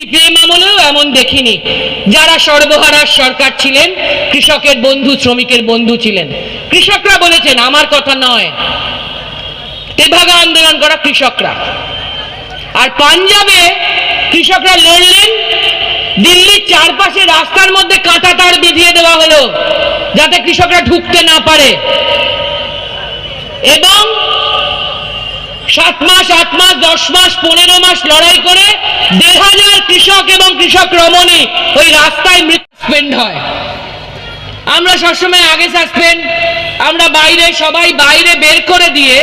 CPM আমলেও এমন দেখিনি। যারা সর্বহারার সরকার ছিলেন, কৃষকের বন্ধু, শ্রমিকের বন্ধু ছিলেন। কৃষকরা বলেছেন, আমার কথা নয়। তেভাগা আন্দোলন করা কৃষকরা। আর পাঞ্জাবে কৃষকরা লড়লেন, দিল্লির চারপাশে রাস্তার মধ্যে কাঁটা তার বিধিয়ে দেওয়া হলো, যাতে কৃষকরা ঢুকতে না পারে। এবং সাত মাস, আট মাস, দশ মাস, পনেরো মাস লড়াই করে দেড় হাজার কৃষক এবং কৃষক রমণী ওই রাস্তায় সাসপেন্ড হয়। আমরা সবসময় আগে সাসপেন্ড আমরা বাইরে, সবাই বাইরে বের করে দিয়ে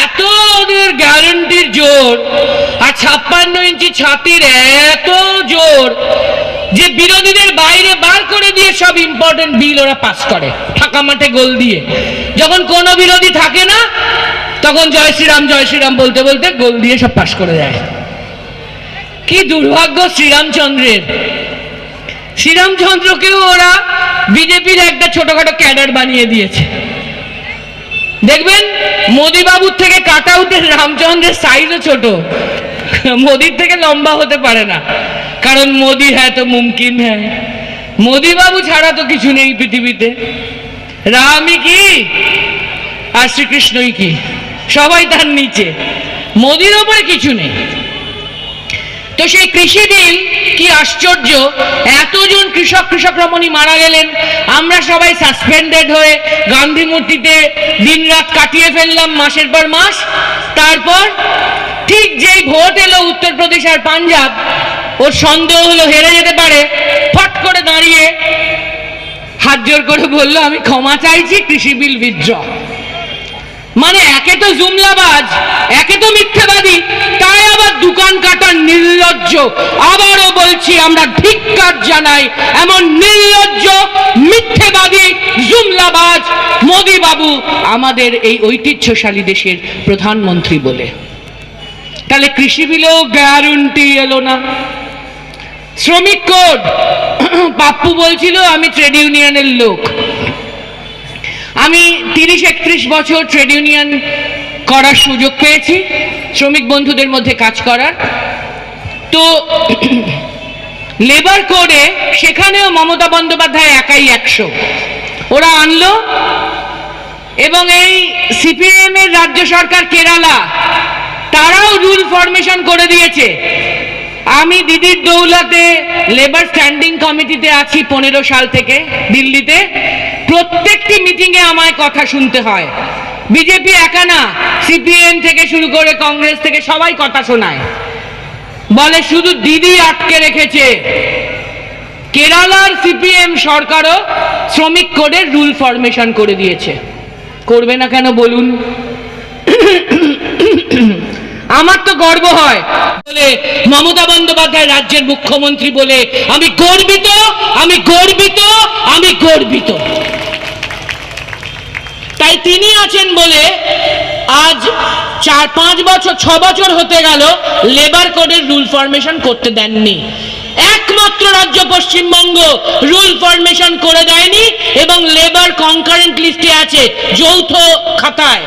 এত ওদের গ্যারান্টির জোর আর ছাপ্পান্ন ইঞ্চি ছাতির এত জোর যে বিরোধীদের বাইরে বার করে দিয়ে সব ইম্পর্টেন্ট বিল ওরা পাস করে, ফাঁকা মাঠে গোল দিয়ে। যখন কোনো বিরোধী থাকে না তখন জয় শ্রীরাম জয় শ্রীরাম বলতে বলতে গোল দিয়ে সব পাশ করে দেয়। কি দুর্ভাগ্য শ্রীরামচন্দ্রের। শ্রীরামচন্দ্রকেও ওরা বিজেপির একটা ছোটখাটো ক্যাডার বানিয়ে দিয়েছে। দেখবেন মোদি বাবুর থেকে কাট আউটের রামচন্দ্রের সাইজও ছোট। মোদির থেকে লম্বা হতে পারে না। কারণ মোদি হ্যাঁ তো মুমকিন হ্যাঁ। মোদি বাবু ছাড়া তো কিছু নেই পৃথিবীতে। রামই কি আর শ্রীকৃষ্ণই কি? সবাই তার নিচে। মোদির ওপরে কিছু নেই। তো সেই কৃষি বিল কি আশ্চর্য, এতজন কৃষক কৃষক রমণী মারা গেলেন। আমরা সবাই সাসপেন্ডেড হয়ে গান্ধী মূর্তিতে দিন রাত কাটিয়ে ফেললাম মাসের পর মাস। তারপর ঠিক যেই ভোট এলো উত্তরপ্রদেশ আর পাঞ্জাব, ওর সন্দেহ হলো হেরে যেতে পারে। ফট করে দাঁড়িয়ে হাত জোর করে বলল, আমি ক্ষমা চাইছি, কৃষি বিল বিদ্র মানে একে তো জুমলাবাজ, একে তো মিথ্যেবাদী, তাই আবার দোকান কাটার নির্লজ্জ। আবারও বলছি, আমরা ধিক্কার জানাই, এমন নির্লজ্জ, মিথ্যেবাদী, জুমলাবাজ মোদি বাবু আমাদের এই ঐতিহ্যশালী দেশের প্রধানমন্ত্রী বলে। তাহলে কৃষি বিলেও গ্যারান্টি এলো না। শ্রমিক কোড পাপ্পু বলছিল, আমি ট্রেড ইউনিয়নের লোক। আমি তিরিশ একত্রিশ বছর ট্রেড ইউনিয়ন করার সুযোগ পেয়েছি, শ্রমিক বন্ধুদের মধ্যে কাজ করার। তো লেবার কোডে সেখানেও মমতা বন্দ্যোপাধ্যায় একাই একশো। ওরা আনলো এবং এই সিপিএম এর রাজ্য সরকার কেরালা, তারাও রুল ফরমেশন করে দিয়েছে। আমি দিদির দৌলাতে লেবার স্ট্যান্ডিং কমিটিতে আছি পনেরো সাল থেকে দিল্লিতে। প্রত্যেকটি মিটিংয়ে আমায় কথা শুনতে হয়। বিজেপি একা না, সিপিএম থেকে শুরু করে কংগ্রেস থেকে সবাই কথা শোনায়। বলে শুধু দিদি আটকে রেখেছে। কেরালার সিপিএম সরকারও শ্রমিক কোডের রুল ফরমেশন করে দিয়েছে। করবে না কেন বলুন? আমার তো গর্ব হয় বলে মমতা বন্দ্যোপাধ্যায় রাজ্যের মুখ্যমন্ত্রী বলে, আমি গর্বিত আমি গর্বিত আমি গর্বিত। তাই তিনি আছেন বলে আজ চার পাঁচ বছর, ছ বছর হতে গেল লেবার কোডের রুল ফরমেশন করতে দেননি। একমাত্র রাজ্য পশ্চিমবঙ্গ রুল ফরমেশন করে দেয়নি এবং লেবার কনকারেন্ট লিস্টে আছে যৌথ খাতায়।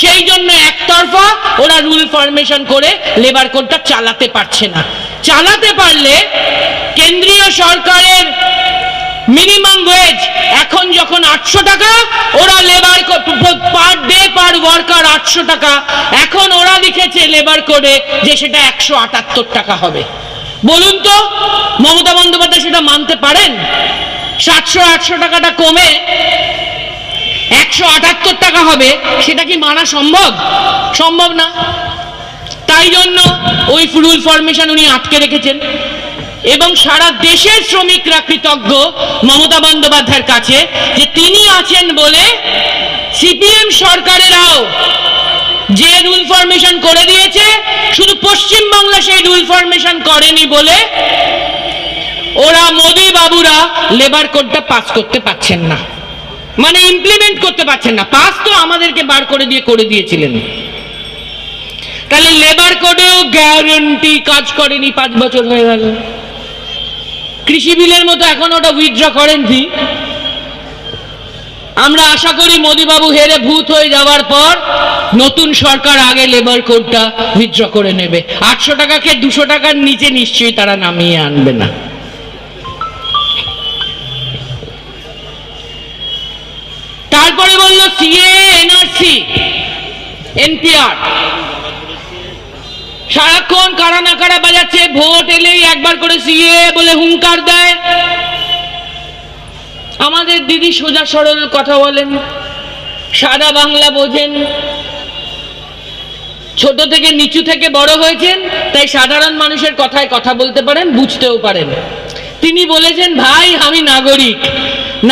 সেই জন্য একতরফা ওরা রুল ফরমেশন করে লেবার কোডটা চালাতে পারছে না। চালাতে পারলে কেন্দ্রীয় সরকারের মিনিমাম ওয়েজ এখন যখন আটশো টাকা, ওরা labour per day per worker আটশো টাকা। এখন ওরা লিখেছে লেবার কোডে যে সেটা একশো আটাত্তর টাকা হবে। বলুন তো, মমতা বন্দ্যোপাধ্যায় সেটা মানতে পারেন? সাতশো আটশো টাকাটা কমে একশো আটাত্তর টাকা হবে, সেটা কি মানা সম্ভব? সম্ভব না। তাই জন্য ওই রুল ফরমেশন উনি আটকে রেখেছেন। এবং সারা দেশের শ্রমিকরা কৃতজ্ঞ মমতা বন্দ্যোপাধ্যায়ের কাছে যে তিনি আছেন বলে সিপিএম সরকারেরাও যে রুল ফরমেশন করে দিয়েছে, শুধু পশ্চিমবাংলা সেই রুল ফরমেশন করেনি বলে ওরা মোদি বাবুরা লেবার কোডটা পাস করতে পারছেন না। মানে ইমপ্লিমেন্ট করতে পারছেন না। পাস তো আমাদেরকে বার করে দিয়ে করে দিয়েছিলেন। তাহলে লেবার কোডেও গ্যারান্টি কাজ করেনি পাঁচ বছর হয়ে গেল। কৃষি বিলের মতো এখন ওটা উইথড্র করেননি আমরা আশা করি মোদিবাবু হেরে ভূত হয়ে যাওয়ার পর নতুন সরকার আগে লেবার কোডটা উইথড্র করে নেবে। আটশো টাকাকে দুশো টাকার নিচে নিশ্চয়ই তারা নামিয়ে আনবে না। তারপরে বলল সিএ এনআরসি এনপিআর সারাক্ষণ কারা না কারা বাজাচ্ছে, ভোট এলেই একবার করে সিএ বলে হুঙ্কার দেয়। আমাদের দিদি সোজা সরল কথা বলেন, সাদা বাংলা বোঝেন। ছোট থেকে নিচু থেকে বড় হয়েছেন, তাই সাধারণ মানুষের কথায় কথা বলতে পারেন, বুঝতেও পারেন। তিনি বলেছেন, ভাই, আমি নাগরিক।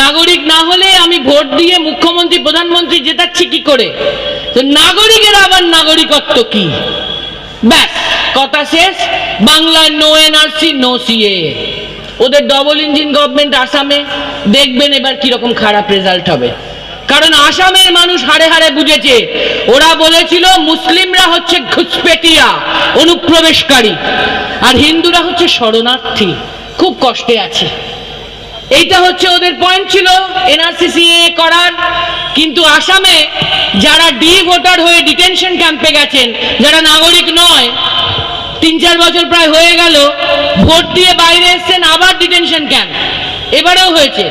নাগরিক না হলে আমি ভোট দিয়ে মুখ্যমন্ত্রী, প্রধানমন্ত্রী জেতাচ্ছি কি করে? তো নাগরিকের আবার নাগরিকত্ব কি? ব্যাস, কথা শেষ। বাংলায় নো এনআরসি নো সিএ ওদের ডবল ইঞ্জিন গভর্নমেন্ট আসামে, দেখবেন এবার কীরকম খারাপ রেজাল্ট হবে। কারণ আসামের মানুষ হাড়ে হাড়ে বুঝেছে, ওরা বলেছিল মুসলিমরা হচ্ছে ঘুষপেটিয়া, অনুপ্রবেশকারী। আর হিন্দুরা হচ্ছে শরণার্থী। খুব কষ্টে আছে। এইটা হচ্ছে ওদের পয়েন্ট ছিল এনআরসিসি করার। কিন্তু আসামে যারা ডি ভোটার হয়ে ডিটেনশন ক্যাম্পে গেছেন, যারা নাগরিক নয়, তিন চার বছর প্রায় হয়ে গেল, ভোট দিয়ে বাইরে এসছেন, আবার ডিটেনশন ক্যাম্প এবারেও হয়েছে।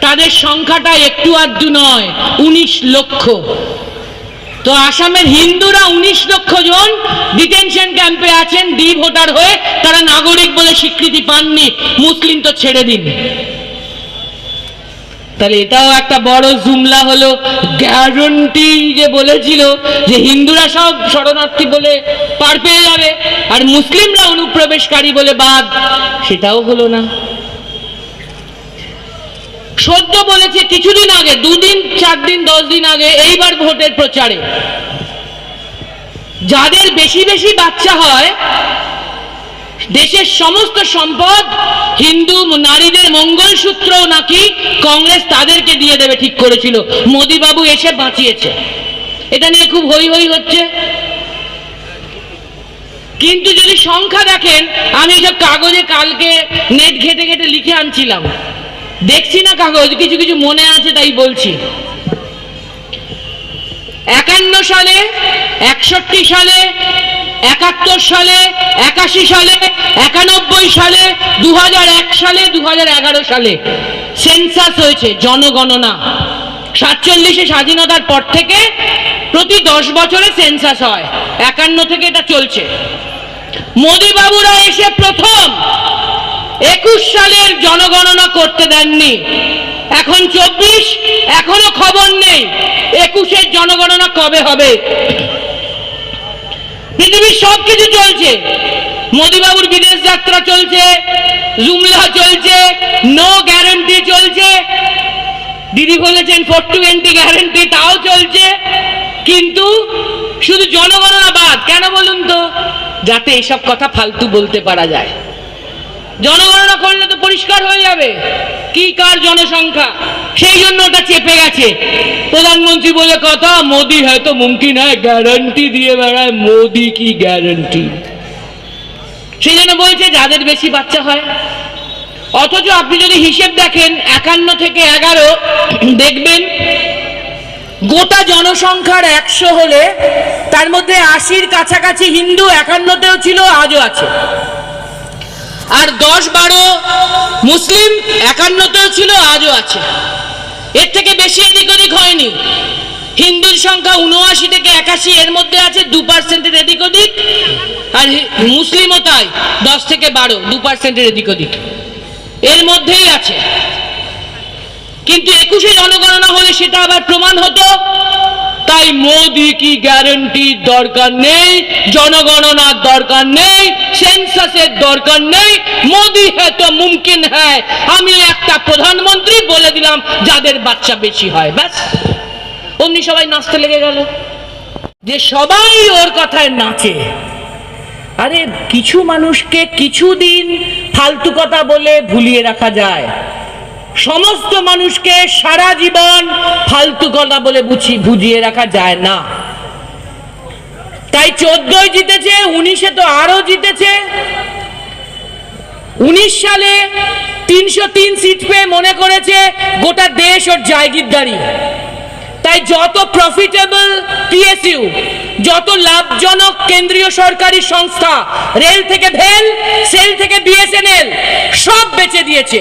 তাদের সংখ্যাটা একটু আধটু নয়, উনিশ লক্ষ। তো আসামের হিন্দুরা উনিশ লক্ষ জন ডিটেনশন ক্যাম্পে আছেন, ডি ভোটার হয়ে তারা নাগরিক বলে স্বীকৃতি পাননি, মুসলিম তো ছেড়ে দিন। তাহলে এটাও একটা বড় জুমলা হলো গ্যারান্টি যে বলেছিল যে হিন্দুরা সব শরণার্থী বলে পার পেয়ে যাবে, আর মুসলিমরা অনুপ্রবেশকারী বলে বাদ, সেটাও হলো না। সদ্য বলেছে কিছুদিন আগে, দুদিন চার দিন দশ দিন আগে, এইবার ভোটের প্রচারে। যাদের বেশি বেশি বাচ্চা হয়, দেশের সমস্ত সম্পদ হিন্দু নারীদের মঙ্গল সূত্র নাকি কংগ্রেস তাদেরকে দিয়ে দেবে ঠিক করেছিল। মোদিবাবু এসে বাঁচিয়েছে। এটা নিয়ে খুব হই হই হচ্ছে। কিন্তু যদি সংখ্যা দেখেন, আমি এসব কাগজে কালকে নেট ঘেটে ঘেটে লিখে আনছিলাম। দেখছি না কাগজ, কিছু কিছু মনে আছে তাই বলছি। একান্ন সালে, একষট্টি সালে, একাত্তর সালে, একাশি সালে, একানব্বই সালে দু সালে দু হাজার এগারো সালে। সেন্সাস হয়েছে, জনগণনা। সাতচল্লিশে স্বাধীনতার পর থেকে প্রতি দশ বছরে সেন্সাস হয়। একান্ন থেকে এটা চলছে। মোদি বাবুরা এসে প্রথম একুশ সালের জনগণনা করতে দেননি। এখন চব্বিশ, এখনও খবর নেই একুশের জনগণনা কবে হবে। পৃথিবীর সব কিছু চলছে। মোদিবাবুর বিদেশ যাত্রা চলছে, জুমলা চলছে নো গ্যারান্টি চলছে। দিদি বলেছেন ফোর টোয়েন্টি গ্যারান্টি তাও চলছে। কিন্তু শুধু জনগণনা বাদ, কেন বলুন তো? যাতে এসব কথা ফালতু বলতে পারা যায়। জনগণনা করলে তো পরিষ্কার হয়ে যাবে। কি কার জনসংখ্যা? সেই জন্য ওটা চেপে গেছে। প্রধানমন্ত্রী বলে কথা, মোদি হয়তো মুমকিন হয় গ্যারান্টি দিয়ে বেড়ায়, মোদি কি গ্যারান্টি সেই জন্য বলছে, যাদের বেশি বাচ্চা হয়। অথচ আপনি যদি হিসেব দেখেন, একান্ন থেকে এগারো, দেখবেন গোটা জনসংখ্যার একশো হলে তার মধ্যে আশির কাছাকাছি হিন্দু, একান্নতেও ছিল, আজও আছে। আর দশ বারো মুসলিম একান্নতেও ছিল, আজও আছে। এর থেকে বেশি এদিক ওদিক হয়নি। হিন্দুর সংখ্যা উনআশি থেকে একাশি, এর মধ্যে আছে দু পার্সেন্টের এদিক ওদিক, আর মুসলিমও তাই, দশ থেকে বারো, দু পার্সেন্টের এদিক ওদিক। এর মধ্যেই আছে। কিন্তু একুশে জনগণনা হলে সেটা আবার প্রমাণ হতো। তাই মোদি কি গ্যারান্টির দরকার নেই? জনগণনার দরকার নেই? সেন্সাসের দরকার নেই? মোদি হ্যাঁ তো মুমকিন হ্যাঁ আমি একটা প্রধানমন্ত্রী বলে দিলাম, যাদের বাচ্চা বেশি হয়, ব্যাস। অমনি সবাই নাচতে লেগে গেল। যে সবাই ওর কথায় নাচে, আরে কিছু মানুষকে কিছুদিন ফালতু কথা বলে ভুলিয়ে রাখা যায়। সমস্ত মানুষকে সারা জীবন ফালতু কথা বলে বুঝি বুঝিয়ে রাখা যায় না। তাই চোদ্দই জিতেছে, উনিশে তো আরও জিতেছে। উনিশ সালে তিনশো তিন সিট পেয়ে মনে করেছে গোটা দেশ ওর জায়গিরদারি। তাই যত প্রফিটেবল পিএসইউ যত লাভজনক কেন্দ্রীয় সরকারি সংস্থা, রেল থেকে ভেল সেল থেকে বিএসএনএল সব বেচে দিয়েছে।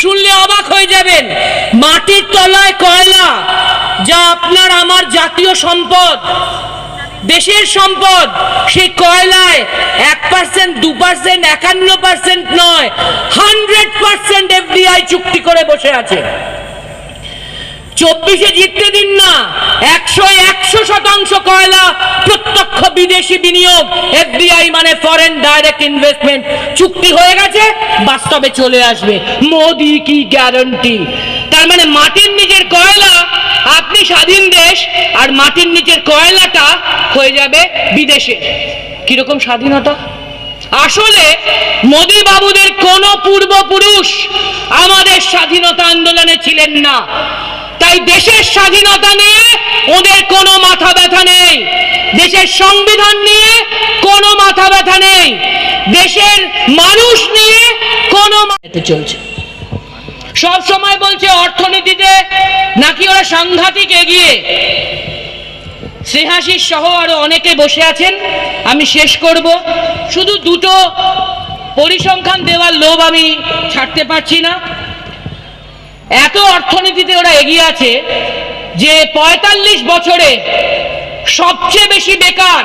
শুনলে অবাক হয়ে যাবেন, মাটির তলায় কয়লা, যা আপনার আমার জাতীয় সম্পদ, দেশের সম্পদ, সেই কয়লায় এক পার্সেন্ট দু পার্সেন্ট একান্ন পার্সেন্ট নয় হান্ড্রেড পার্সেন্ট এফডিআই চুক্তি করে বসে আছে। চব্বিশে জিততে দিন না, একশো একশো শতাংশ কয়লা প্রত্যক্ষ বিদেশি বিনিয়োগ, এফডিআই মানে ফরেন ডাইরেক্ট ইনভেস্টমেন্ট চুক্তি হয়ে গেছে, বাস্তবে চলে আসবে। মোদি কি গ্যারান্টি তার মানে মাটির নিচের কয়লা আপনি স্বাধীন দেশ, আর মাটির নিচের কয়লাটা হয়ে যাবে বিদেশে। কীরকম স্বাধীনতা? আসলে মোদি বাবুদের কোন পূর্বপুরুষ আমাদের স্বাধীনতা আন্দোলনে ছিলেন না। তাই দেশের স্বাধীনতা নিয়ে ওদের কোনো মাথা ব্যথা নেই। দেশের সংবিধান নিয়ে কোনো মাথা ব্যথা নেই। দেশের মানুষ নিয়ে কোনো চলছে। সব সময় বলছে অর্থনীতিতে নাকি ওরা সাংঘাতিক এগিয়ে। স্নেহাশিস সহ আরও অনেকে বসে আছেন। আমি শেষ করব। শুধু দুটো পরিসংখ্যান দেওয়ার লোভ আমি ছাড়তে পারছি না। এত অর্থনীতিতে ওরা এগিয়ে আছে যে পঁয়তাল্লিশ বছরে সবচেয়ে বেশি বেকার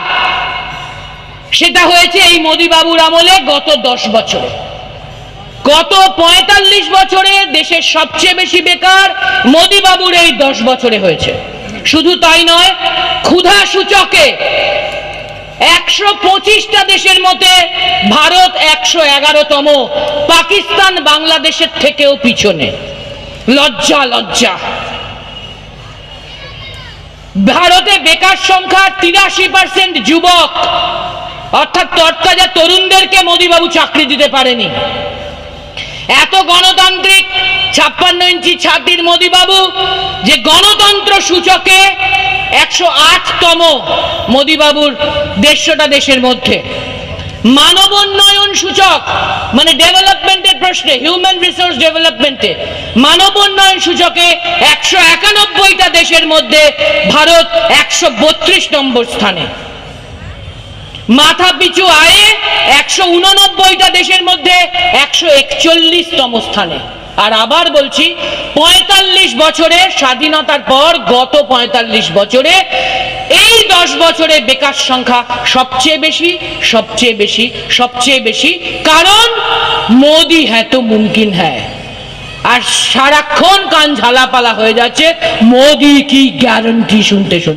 সেটা হয়েছে এই মোদি বাবুর আমলে গত দশ বছরে। গত পঁয়তাল্লিশ বছরে দেশের সবচেয়ে বেশি বেকার মোদি বাবুর এই দশ বছরে হয়েছে। শুধু তাই নয়, ক্ষুধা সূচকে একশো পঁচিশটা দেশের মধ্যে ভারত একশো এগারোতম, পাকিস্তান বাংলাদেশের থেকেও পিছনে। লজ্জা লজ্জা। ভারতে বেকার সংখ্যা তিরাশি পার্সেন্ট যুবক। অর্থাৎ তরতাজা তরুণদেরকে মোদীবাবু চাকরি দিতে পারেনি। এত গণতান্ত্রিক ছাপ্পান্ন ইঞ্চি ছাতির মোদীবাবু, যে গণতন্ত্র সূচকে একশো আটতম মোদীবাবুর দেড়শোটা দেশের মধ্যে। মানব উন্নয়ন সূচক মানে ডেভেলপমেন্টের প্রশ্নে হিউম্যান রিসোর্স ডেভেলপমেন্টে মানব উন্নয়ন সূচকে একশো একানব্বইটা দেশের মধ্যে ভারত একশো বত্রিশ নম্বর স্থানে। মাথা পিছু আয়ে একশো উননব্বইটা দেশের মধ্যে একশো একচল্লিশতম স্থানে। আর আবার বলছি, পঁয়তাল্লিশ বছরে স্বাধীনতার পর গত পঁয়তাল্লিশ বছরে এই দশ বছরে বেকার সংখ্যা সবচেয়ে বেশি সবচেয়ে বেশি সবচেয়ে বেশি। কারণ মোদি হ্যাঁ তো মুমকিন হ্যাঁ। আর সারাক্ষণ কান ঝালাপালা হয়ে যাচ্ছে, মোদি কি গ্যারান্টি শুনতে শুনতে।